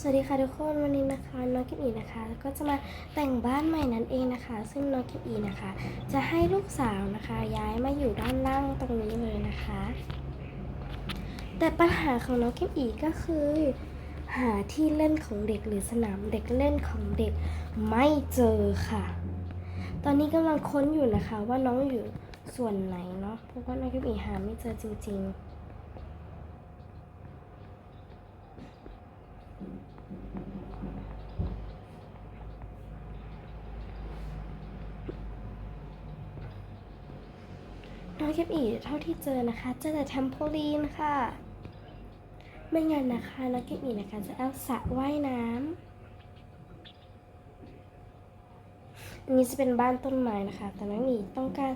สวัสดีค่ะทุกคนวันนี้นะคะน้องกิมอีนะคะ ก็จะมาแต่งบ้านใหม่นั่นเองนะคะ ซึ่งน้องกิมอีนะคะ จะให้ลูกสาวนะคะ ย้ายมาอยู่ด้านล่างตรงนี้เลยนะคะ แต่ปัญหาของน้องกิมอีก็คือ หาที่เล่นของเด็กหรือสนามเด็กเล่นของเด็กไม่เจอค่ะ ตอนนี้กำลังค้นอยู่นะคะว่าน้องอยู่ส่วนไหนเนาะเพราะว่าน้องกิมอีหาไม่เจอจริง ๆ น้องเก็บอีเท่าที่เจอนะคะ เจอแต่แทมโพลีนค่ะ ไม่งั้นนะคะน้องเก็บอีนะคะจะเอาสระว่ายน้ำอันนี้จะเป็นบ้านต้นไม้นะคะ แต่น้องหมีต้องการ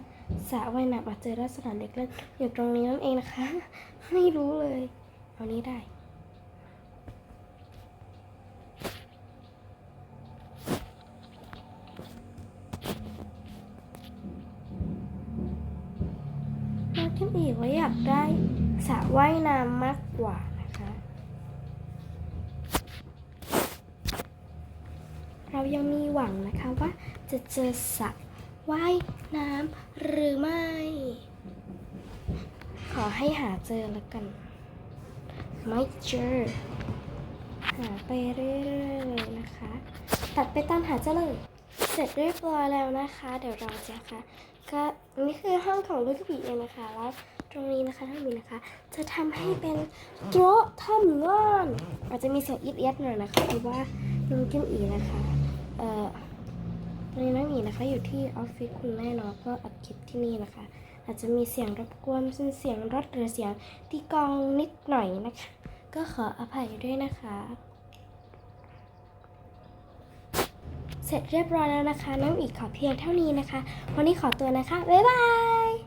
สระว่ายน้ำมาเจอลักษณะเด็กเล่นอยู่ตรงนี้นั่นเองนะคะ ไม่รู้เลย เอานี้ได้ น้องเก็บอีว่าอยากได้สระว่ายน้ำมากกว่านะคะ เรายังมีหวังนะคะว่าจะเจอสระว่ายน้ำหรือไม่ ขอให้หาเจอแล้วกัน ไม่เจอ หาไปเรื่อยๆเลยนะคะ ตัดไปตามหาเจอเลย เสร็จเรียบร้อยแล้วนะคะ เดี๋ยวเราจะค่ะก็นี่คือห้องของลูกผีเองนะคะแล้วตรงนี้นะคะท่านมีนะคะ จะทำให้เป็นโต๊ะทำงานอาจจะมีเสียงอีดเอียดหน่อยนะคะเพราะว่าน้องกิมอีนะคะเอ่อตอนนี้น้องหมีนะคะ อยู่ที่ออฟฟิศคุณแม่เนาะก็อัดคลิปที่นี่นะคะ อาจจะมีเสียงรบกวนเป็นเสียงรถหรือเสียงตีกองนิดหน่อยนะคะ ก็ขออภัยด้วยนะคะ เสร็จเรียบร้อยแล้วนะคะ น้ำอีกขอเพียงเท่านี้นะคะ วันนี้ขอตัวนะคะ บ๊ายบาย